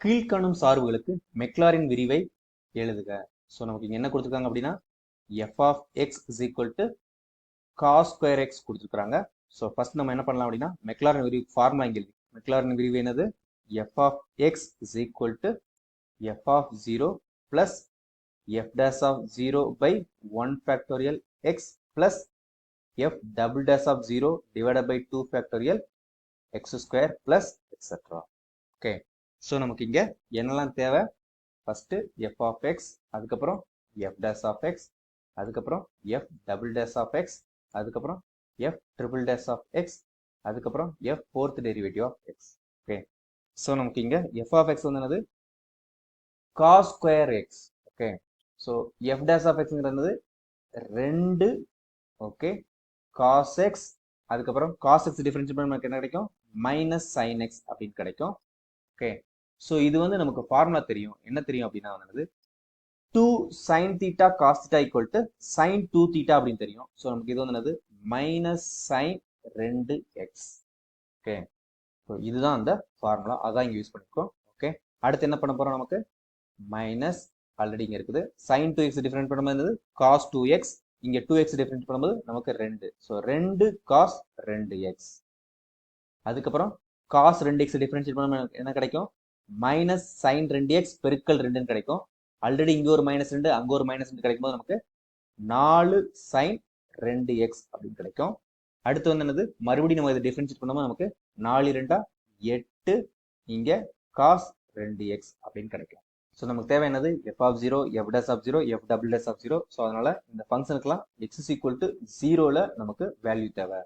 கீழ்காணும் சார்புகளுக்கு மெக்லாரின் விரிவை எழுதுக. ஸோ நமக்கு இங்கே என்ன கொடுத்துருக்காங்க அப்படின்னா f of x is equal to cos square x கொடுத்துருக்காங்க ஸோ ஃபர்ஸ்ட் நம்ம என்ன பண்ணலாம் அப்படின்னா மெக்லாரின் விரிவு ஃபார்முலா இங்கே எழுதி மெக்லாரின் விரிவு என்னது? F of x is equal to f of zero plus f dash of zero by one factorial x plus f double dash of zero divided by two factorial x square plus etcetera okay so நமக்கு இங்கே என்னெல்லாம் தேவை? First f of x அதுக்கப்புறம் f dash of x அதுக்கப்புறம் f double dash of x அதுக்கப்புறம் f triple dash of x அதுக்கப்புறம் f fourth derivative of x okay so நமக்கு இங்கே எஃப் ஆஃப் எக்ஸ் வந்து என்னது? Cos square X okay so F dash of எக்ஸ்ங்கிறது ரெண்டு. Okay cos X அதுக்கப்புறம் cos X differential பண்ண நமக்கு என்ன கிடைக்கும்? மைனஸ் சைன் எக்ஸ் அப்படின்னு கிடைக்கும். ஓகே ஸோ இது வந்து நமக்கு ஃபார்முலா தெரியும். என்ன தெரியும் அப்படின்னா வந்து two sine theta cos theta equal to sine two theta அப்படின்னு தெரியும். ஸோ நமக்கு இது வந்து என்னது? மைனஸ் சைன் ரெண்டு எக்ஸ் ஓகே ஸோ இதுதான் அந்த ஃபார்முலா அதான் இங்கே யூஸ் பண்ணிருக்கோம். ஓகே அடுத்து என்ன பண்ண போகிறோம் நமக்கு? மைனஸ் ஆல்ரெடி இங்கே இருக்குது. சைன் டூ எக்ஸ் டிஃபரெண்ட் பண்ணும்போது காஸ் டூ எக்ஸ் இங்கே டூ எக்ஸ் டிஃபரெண்ட் பண்ணும்போது நமக்கு ரெண்டு. ஸோ ரெண்டு காஸ் ரெண்டு எக்ஸ் அதுக்கப்புறம் காஸ் ரெண்டு எக்ஸ் டிஃபரன்ஷியேட் பண்ணும்போது என்ன கிடைக்கும்? மைனஸ் சைன் ரெண்டு எக்ஸ் பெருக்கல் ரெண்டுன்னு கிடைக்கும். ஆல்ரெடி இங்கே ஒரு மைனஸ் ரெண்டு அங்கே ஒரு மைனஸ் ரெண்டு கிடைக்கும்போது நமக்கு நாலு சைன் ரெண்டு எக்ஸ் அப்படின்னு கிடைக்கும். அடுத்து வந்து என்னது? மறுபடியும் நம்ம இதை டிஃபரன்ஷியேட் பண்ணும்போது நமக்கு நாலு ரெண்டா எட்டு இங்கே காஸ் ரெண்டு எக்ஸ் அப்படின்னு கிடைக்கும். ஸோ நமக்கு தேவை என்னது? F of zero f dash of zero f double dash of zero so அதனால இந்த ஃபங்க்ஷனுக்குலாம் எக்ஸ் இஸ் ஈக்குவல் டு ஜீரோவில் நமக்கு வேல்யூ தேவை.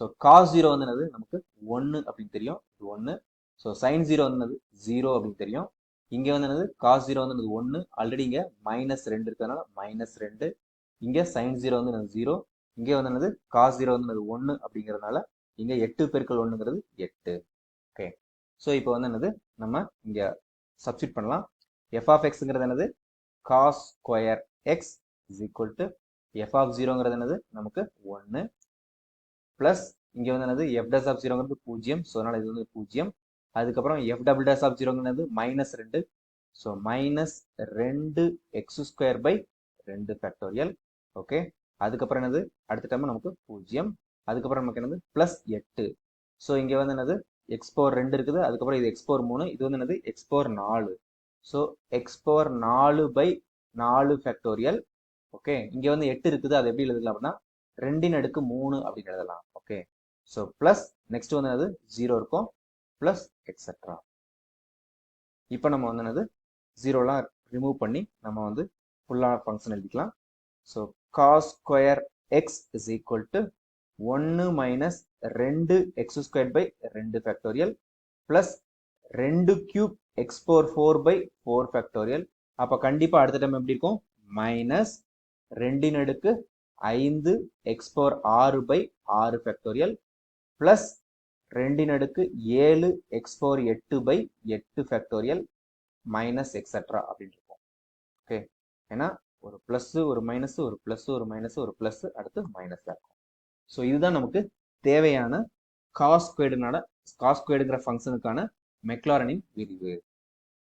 ஸோ காஸ் ஜீரோ வந்து என்னது? நமக்கு ஒன்று அப்படின்னு தெரியும். இது ஒன்று ஸோ சைன் ஜீரோ வந்து என்னது ஜீரோ அப்படின்னு தெரியும். இங்கே வந்து என்னது? காஸ் ஜீரோ வந்து என்னது? ஒன்று ஆல்ரெடி இங்கே மைனஸ் ரெண்டு இருக்கிறதுனால மைனஸ் ரெண்டு. இங்கே சைன் ஜீரோ வந்து என்னது? ஜீரோ இங்கே வந்து என்னது? காஸ் ஜீரோ வந்து என்னது? ஒன்று அப்படிங்கிறதுனால இங்கே எட்டு பெருக்கள் ஒன்றுங்கிறது எட்டு. ஓகே ஸோ இப்போ வந்து என்னது? நம்ம இங்கே சப்ஸ்டியூட் பண்ணலாம். எஃப் ஆஃப் எக்ஸுங்கிறது என்னது? Cos square X is equal to F of ஜீரோங்கிறது என்னது? நமக்கு ஒன்று ப்ளஸ் இங்கே வந்து என்னது? எஃப் டஸ் ஆஃப் ஜீரோங்கிறது பூஜ்ஜியம் ஸோ அதனால் இது வந்து பூஜ்ஜியம் அதுக்கப்புறம் எஃப் டபுள் டேஸ் ஆஃப் ஜீரோங்கிறது மைனஸ் ரெண்டு. ஸோ மைனஸ் ரெண்டு எக்ஸ் ஸ்கொயர் பை ரெண்டு ஃபேக்டோரியல் ஓகே அதுக்கப்புறம் என்னது? அடுத்த டைம் நமக்கு பூஜ்ஜியம். அதுக்கப்புறம் நமக்கு என்னது? ப்ளஸ் எட்டு. ஸோ இங்கே வந்து என்னது? எக்ஸ்போர் ரெண்டு இருக்குது. அதுக்கப்புறம் இது எக்ஸ்போர் மூணு. இது வந்து என்னது? எக்ஸ்போர் நாலு. ஸோ எக்ஸ்போர் நாலு பை நாலு ஃபேக்டோரியல் ஓகே இங்கே வந்து எட்டு இருக்குது. அது எப்படி எழுதலாம் அப்படின்னா ரெண்டின் அடுக்கு மூணு அப்படின்னு எழுதலாம். ஓகே ஸோ ப்ளஸ் நெக்ஸ்ட் வந்து என்னது? ஜீரோ இருக்கும். ப்ளஸ் எக்ஸெட்ரா இப்போ நம்ம வந்து என்னது? ஜீரோலாம் ரிமூவ் பண்ணி நம்ம வந்து ஃபுல்லாக ஃபங்க்ஷன் எழுதிக்கலாம். So cos square X is equal to ஒன்று மைனஸ் ரெண்டு எக்ஸ் ஸ்கொயர் பை ரெண்டு ஃபேக்டோரியல் ப்ளஸ் ரெண்டு cube X four four by four factorial அப்போ கண்டிப்பாக அடுத்த டைம் எப்படி இருக்கும்? மைனஸ் ரெண்டின் அடுக்கு ஐந்து எக்ஸ் ஃபோர் ஆறு பை ஆறு ஃபேக்டோரியல் ப்ளஸ் ரெண்டின் அடுக்கு ஏழு எக்ஸ் ஃபோர் எட்டு பை எட்டு ஃபேக்டோரியல் மைனஸ் எக்ஸட்ரா அப்படின்னு இருக்கும் ஓகே ஏன்னா ஒரு ப்ளஸ் ஒரு மைனஸ் ஒரு ப்ளஸ் ஒரு மைனஸ் ஒரு ப்ளஸ் அடுத்து மைனஸ் இருக்கும். ஸோ இதுதான் நமக்கு தேவையான காஸ் ஸ்கொயர்டுனால காஸ் ஸ்கொயர்டுங்கிற ஃபங்க்ஷனுக்கான மெக்லாரனின் விரிவு.